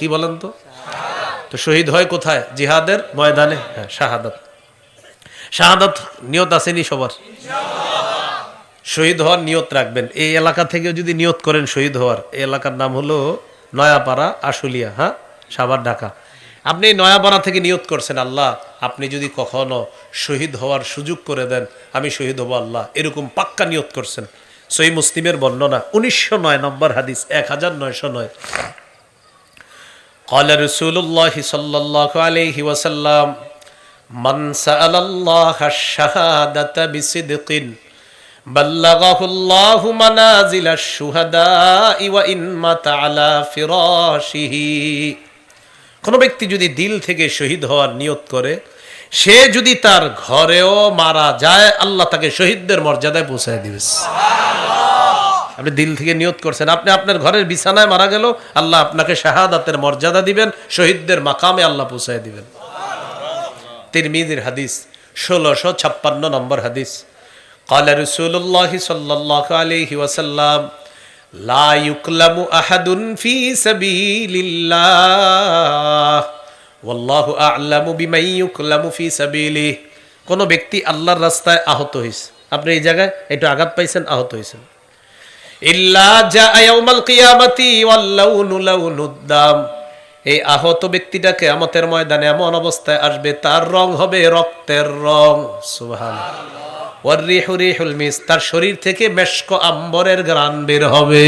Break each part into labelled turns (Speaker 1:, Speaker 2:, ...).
Speaker 1: কি বলেন তো? তো শহীদ হয় কোথায়? জিহাদের ময়দানে? হ্যাঁ শাহাদাত। শাহাদাত নিয়ত আসেনি সবার। শহীদ হওয়ার নিয়ত রাখবেন। এই এলাকা থেকে যদি নিয়ত করেন শহীদ হওয়ার, এই এলাকার নাম হলো নয়াপাড়া, আশুলিয়া হ্যাঁ সাবার ঢাকা। আপনি নয়াপাড়া থেকে নিয়ত করছেন, আল্লাহ, আপনি যদি কখনো শহীদ হওয়ার সুযোগ করে দেন, আমি শহীদ হব আল্লাহ। এরকম পাক্কা নিয়ত করছেন। সই মুসলিমের বর্ণনা, উনিশশো নয় নম্বর হাদিস, এক হাজার নয়শো নয়। قال رسول الله صلى الله عليه وسلم من سأل الله الشهادة بصدق بلغه الله منازل الشهداء وإن مات على فراشه কোনো ব্যক্তি যদি দিল থেকে শহীদ হওয়ার নিয়ত করে সে যদি তার ঘরেও মারা যায় আল্লাহ তাকে শহীদদের মর্যাদায় পৌঁছায় দিবে আপনি দিল থেকে নিয়ত করছেন আপনি আপনার ঘরের বিছানায় মারা গেল আল্লাহ আপনাকে শাহাদাতের মর্যাদা দিবেন শহীদদের মাকামে আল্লাহ পৌঁছায় দিবেন তিরমিজির হাদিস ষোলোশো ছাপ্পান্ন নম্বর হাদিস قال رسول الله صلى الله عليه وسلم لا يكلم أحد في سبيل الله والله أعلم بمن يكلم في سبيله কোন ব্যক্তি আল্লাহর রাস্তায় আহত হয়েছে আপনি এই জায়গায় একটু আঘাত পাইছেন আহত হয়েছেন এই আহত ব্যক্তিটাকে আমাদের ময়দানে এমন অবস্থায় আসবে তার রং হবে রক্তের রং সুবহানাল্লাহ ওয়ার রিহু রিহুল মিস তার শরীর থেকে মেশক আম্বরের গ্রান বের হবে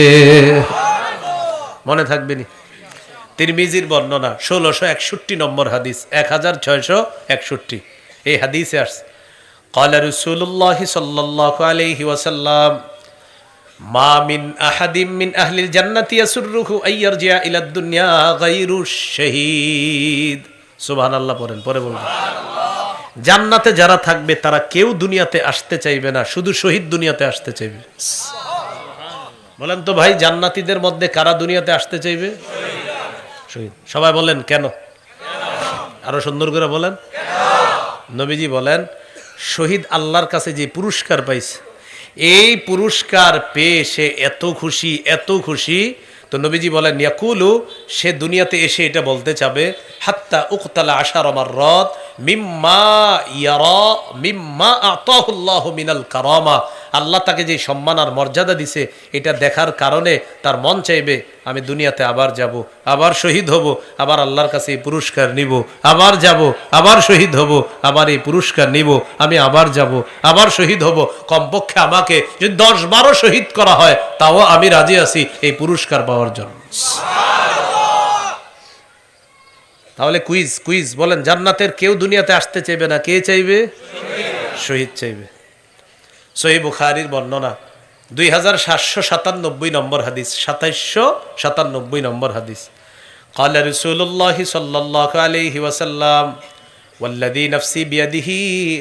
Speaker 1: মনে থাকবে নি তিরমিজির বর্ণনা ষোলোশো একষট্টি নম্বর হাদিস এক হাজার ছয়শো একষট্টি এই হাদিসে আসছে قال رسول الله صلى الله عليه وسلم জান্নাতে যারা থাকবে, তারা কেউ দুনিয়াতে আসতে চাইবে না, শুধু শহীদ দুনিয়াতে আসতে চাইবে। বলেন তো ভাই, জান্নাতিদের মধ্যে কারা দুনিয়াতে আসতে চাইবে? শহীদ। সবাই বলেন, কেন? আরও সুন্দর করে বলেন। নবীজি বলেন, শহীদ আল্লাহর কাছে যে পুরস্কার পাইছে এই পুরস্কার পেয়ে সে এত খুশি এত খুশি। তো নবীজি বলেন, ইয়াকুলু, সে দুনিয়াতে এসে এটা বলতে চাবে, হাত্তা উকতালা আশার আমার রদ আল্লাহ তাকে যে সম্মান আর মর্যাদা দিছে, এটা দেখার কারণে তার মন চাইবে, আমি দুনিয়াতে আবার যাব, আবার শহীদ হব, আবার আল্লাহর কাছে এই পুরস্কার নিব, আবার যাব, আবার শহীদ হব, আবার এই পুরস্কার নিব, আমি আবার যাব, আবার শহীদ হব। কমপক্ষে আমাকে যদি দশ বারো শহীদ করা হয়, তাও আমি রাজি আছি এই পুরস্কার পাওয়ার জন্য। তাহলে কুইজ কুইজ বলেন জান্নাতের কেউ দুনিয়াতে আসতে চাইবে না কে চাইবে শহীদ চাইবে সহি বুখারির বর্ণনা দুই হাজার সাতশো সাতানব্বই নম্বর হাদিস সাতাইশশো সাতানব্বই নম্বর হাদিস قال رسول الله صلى الله عليه وسلم والذي نفسي بيده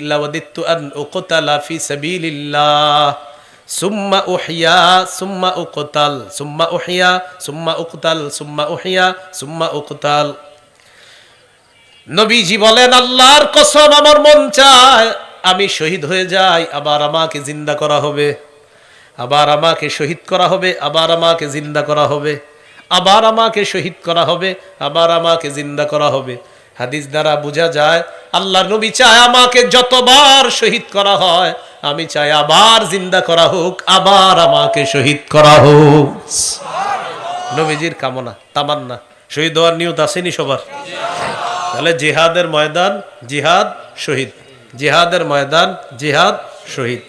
Speaker 1: لوددت أن أقتل في سبيل الله ثم أحيا ثم أقتل ثم أحيا ثم أقتل ثم أحيا ثم أقتل নবীজি বলেন আল্লাহর কসম আমার মন চায় আমি শহীদ হয়ে যাই আবার আমাকে জিন্দা করা হবে। আবার আমাকে শহীদ করা হবে আবার আমাকে জিন্দা করা হবে। আবার আমাকে শহীদ করা হবে আবার আমাকে জিন্দা করা হবে। হাদিস দ্বারা বোঝা যায় আল্লাহ নবী চায় আমাকে যতবার শহীদ করা হয় আমি চাই আবার জিন্দা করা হোক আবার আমাকে শহীদ করা হোক। নবীজির কামনা তামান্না শহীদ হওয়ার নিয়ত আসেনি সবার? তাহলে জিহাদের ময়দান জিহাদ শহীদ জিহাদের ময়দান জিহাদ শহীদ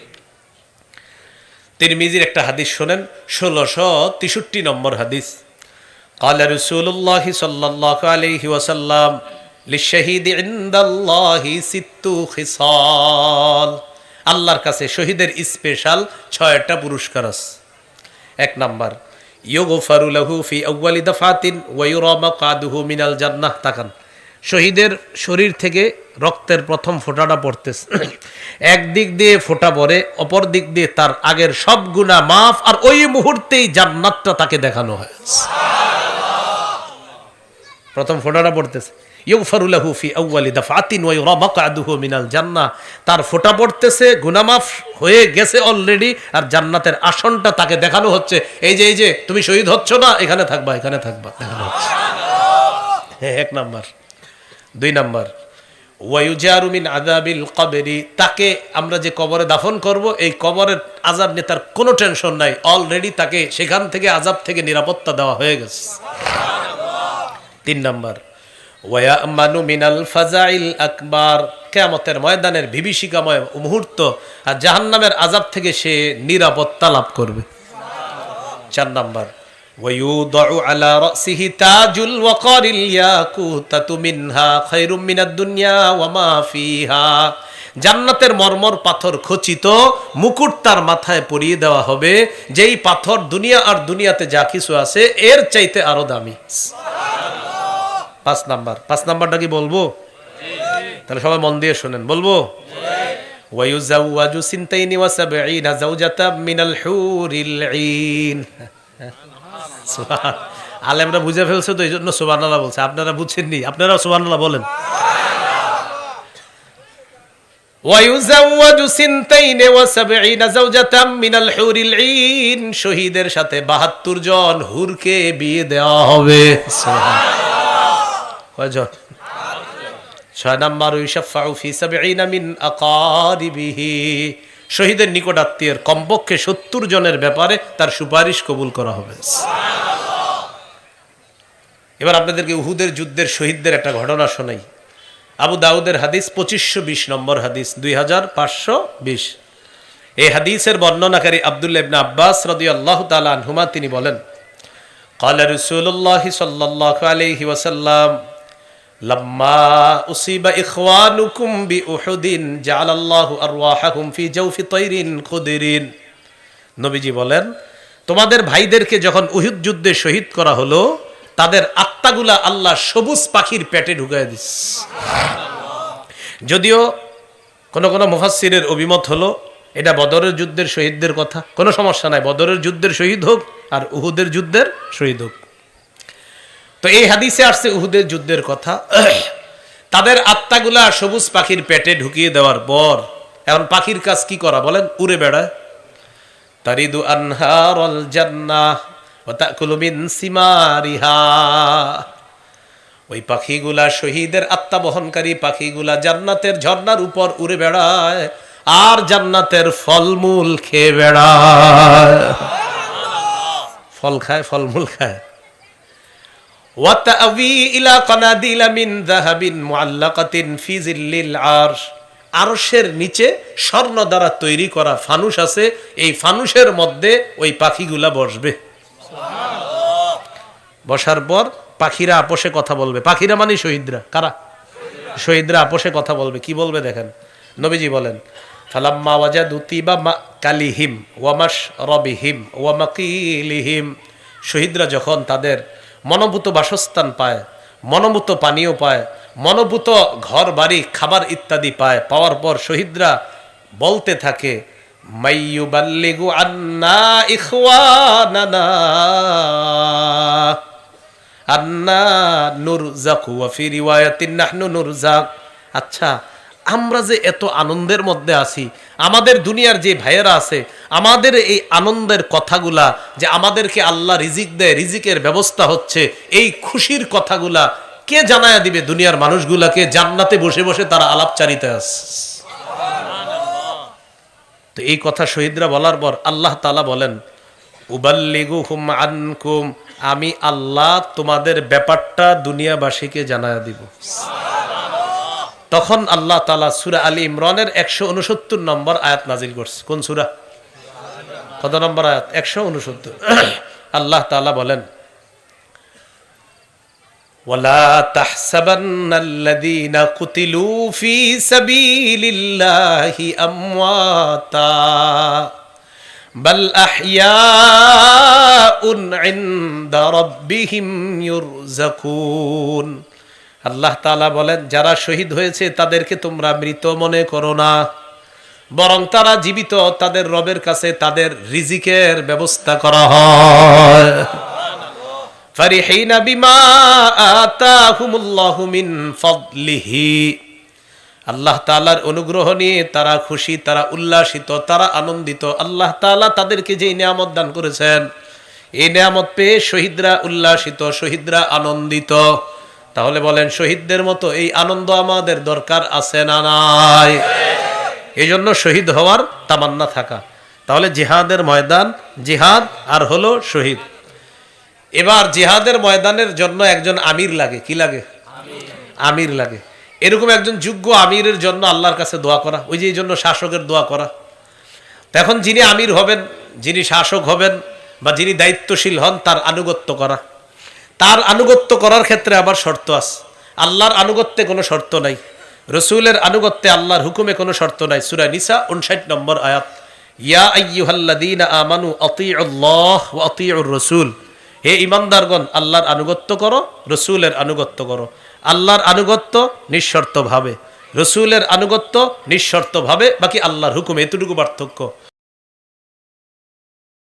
Speaker 1: তিরমিজির একটা হাদিস শোনেন ষোলোশো তেষট্টি নম্বর হাদিস قال رسول الله صلى الله عليه وسلم للشهيد عند الله ست خصال আল্লাহর কাছে শহীদের স্পেশাল ছয়টা পুরস্কার আছে এক নাম্বার ইয়োগোফারু লাহু ফি আউয়ালি দাফাতিন ওয়া ইউরা মাকাদুহু মিনাল জান্নাহ তাকান শহীদের শরীর থেকে রক্তের প্রথম ফোঁটাটা পড়তেছে। একদিক দিয়ে ফোঁটা পড়ে, অপর দিক দিয়ে তার আগের সব গুণা মাফ, আর ওই মুহূর্তেই জান্নাতটা তাকে দেখানো হয়। প্রথম ফোঁটাটা পড়তেছে। মিনাল তার ফোঁটা পড়তেছে গুনামাফ হয়ে গেছে অলরেডি আর জান্নাতের আসনটা তাকে দেখানো হচ্ছে। এই যে এই যে, তুমি শহীদ হচ্ছ না, এখানে থাকবা এখানে থাকবা, দেখানো হচ্ছে। হ্যাঁ এক নাম্বার। দুই নাম্বার ওয়ায়ুজারুমিন আজাবিল কবেরি, তাকে আমরা যে কবরে দাফন করব, এই কবরের আজাব নিয়ে তার কোনো টেনশন নাই। অলরেডি তাকে সেখান থেকে আজাব থেকে নিরাপত্তা দেওয়া হয়ে গেছে। তিন নাম্বার, ওয়ায়ামানু মিনাল ফাজাইল আকবার, কেয়ামতের ময়দানের বিভীষিকাময় মুহূর্ত আর জাহান্নামের আজাব থেকে সে নিরাপত্তা লাভ করবে। চার নাম্বার ويوضع على رأسه تاج الوقار الياقوتة منها خير من الدنيا وما فيها জান্নাতের মর্মর পাথর খচিত মুকুট তার মাথায় পরিয়ে দেওয়া হবে যেই পাথর দুনিয়া আর দুনিয়াতে যা কিছু আছে এর চাইতে আরো দামি পাঁচ নাম্বার পাঁচ নাম্বারটা কি বলবো তাহলে সবাই মন দিয়ে শোনেন বলবো ওয়ায়ুজাওয়াজু সিনতাইনি ওয়া সাবঈনা যাওজাতাম মিনাল হুরিল ঈন সুবহান আলেমরা বুঝে ফেলছে তো এই জন্য সুবহানাল্লাহ বলছে। আপনারা বুঝছেননি? আপনারা সুবহানাল্লাহ বলেন। শহীদের সাথে 72 জন হুরকে বিয়ে দেওয়া হবে। কয়জন? ছয় নাম্বার ইউসাফাউ ফি সাবঈনা মিন আকারিবিহি। শহীদের নিকট আত্মীয়ের কমপক্ষে সত্তর জনের ব্যাপারে তার সুপারিশ কবুল করা হবে এবার আপনাদেরকে উহুদের যুদ্ধের শহীদদের একটা ঘটনা শোনাই আবু দাউদের হাদিস পঁচিশশো বিশ নম্বর হাদিস দুই হাজার পাঁচশো বিশ এই হাদিসের বর্ণনাকারী আবদুল্লাহ ইবনে আব্বাস রাদিয়াল্লাহু তাআলা আনহুমা তিনি বলেন قال رسول الله صلى الله عليه وسلم লম্মা উসিবা ইখওয়ানুকুম বি উহুদিন জালাল্লাহু আরওয়াহাহুম ফি জাওফি তাইরিন খুদিরিন। নবীজি বলেন, তোমাদের ভাইদেরকে যখন উহুদ যুদ্ধে শহীদ করা হলো, তাদের আত্মাগুলা আল্লাহ সবুজ পাখির পেটে ঢুকায় দিস। যদিও কোন কোন মুফাসিরের অভিমত হলো, এটা বদরের যুদ্ধের শহীদদের কথা, কোনো সমস্যা নাই, বদরের যুদ্ধের শহীদ হোক আর উহুদের যুদ্ধের শহীদ হোক। তো এই হাদিসে আসছে উহুদের যুদ্ধের কথা। তাদের আত্মাগুলা সবুজ পাখির পেটে ঢুকিয়ে দেওয়ার পর, এখন পাখির কাজ কি করা বলেন? উড়ে বেড়ায়। তারিদু আনহারল জান্নাহ ওই পাখিগুলা শহীদের আত্মা বহনকারী পাখিগুলা জান্নাতের ঝর্ণার উপর উড়ে বেড়ায় আর জান্নাতের ফলমূল খেয়ে বেড়ায়। ফল খায়, ফলমূল খায়। ওয়াতাবি ইলা কানাদিলা মিন যাহাবিন মুআল্লাকাতিন ফি আরশের নিচে স্বর্ণ দ্বারা তৈরি করা ফানুস আছে, এই ফানুসের মধ্যে ওই পাখিগুলা বসবে। বসার পর পাখিরা আপোষে কথা বলবে। পাখিরা মানে শহীদরা। কারা? শহীদরা আপোষে কথা বলবে। কি বলবে দেখেন? নবীজি বলেন, ফালাম্মা ওয়াজাদু তিবা মা কালিহিম ওয়ামাশ রবিহিম ওয়ামাকিলিহিম শহীদরা যখন তাদের মনোভূত বাসস্থান পায়, মনোভূত পানীয় পায়, মনোভূত ঘর, বাড়ি, খাবার ইত্যাদি পায়। পাওয়ার পর শহীদরা বলতে থাকে আচ্ছা আমরা যে এত আনন্দের মধ্যে আছি, আমাদের দুনিয়ার যে ভাইয়েরা আছে, আমাদের এই আনন্দের কথাগুলা যে আমাদেরকে আল্লাহ রিজিক দেয়, রিজিকের ব্যবস্থা হচ্ছে, এই খুশির কথাগুলা কে জানায়া দিবে দুনিয়ার মানুষগুলাকে? জান্নাতে বসে বসে তারা আলাপচারিতে আছে। তো এই কথা শহীদরা বলার পর আল্লাহ তালা বলেন, উবাল্লিগুহুম আনকুম, আমি আল্লাহ তোমাদের ব্যাপারটা দুনিয়াবাসীকে জানায়া দিব। তখন আল্লাহ তালা সুরা আলী ইমরানের একশো উনসত্তর নম্বর আয়াত নাজিল করছে কোন সুরা কত নম্বর আয়াত একশো উনসত্তর আল্লাহ তালা বলেন ولا تحسبن الذين قتلوا في سبيل الله أمواتا بل أحياء عند ربهم يرزقون আল্লাহ তালা বলেন, যারা শহীদ হয়েছে তাদেরকে তোমরা মৃত মনে করো না। বরং তারা জীবিত, তাদের রবের কাছে তাদের রিজিকের ব্যবস্থা করা হয়। আল্লাহ তাআলার অনুগ্রহ নিয়ে তারা খুশি, তারা উল্লাসিত, তারা আনন্দিত। আল্লাহ তাআলা তাদেরকে যে নিয়ামত দান করেছেন, এই নিয়ামত পেয়ে শহীদরা উল্লাসিত, শহীদরা আনন্দিত। তাহলে বলেন, শহীদদের মতো এই আনন্দ আমাদের দরকার আছে না নাই? এই জন্য শহীদ হওয়ার তামান্না থাকা। তাহলে জিহাদের ময়দান, জিহাদ আর হলো শহীদ। এবার জিহাদের ময়দানের জন্য একজন আমির লাগে। কি লাগে? আমির লাগে। এরকম একজন যোগ্য আমিরের জন্য আল্লাহর কাছে দোয়া করা। ওই যে এই জন্য শাসকের দোয়া করা। এখন যিনি আমির হবেন, যিনি শাসক হবেন বা যিনি দায়িত্বশীল হন, তার আনুগত্য করা। তার আনুগত্য করার ক্ষেত্রে আবার শর্ত আছে। আল্লাহর আনুগত্যে কোনো শর্ত নাই। রসুলের আনুগত্যে আল্লাহর হুকুমে কোনো শর্ত নাই। সুরা নিসা উনষাট নম্বর আয়াত, ইয়া আইয়ুহাল্লাযীনা আমানু আতিউল্লাহ ওয়া আতিউর রাসূল। হে ইমানদারগণ, আল্লাহর আনুগত্য করো, রসুলের আনুগত্য করো। আল্লাহর আনুগত্য নিঃশর্তভাবে। রসুলের আনুগত্য নিঃশর্তভাবে, বাকি আল্লাহর হুকুম এতটুকু পার্থক্য।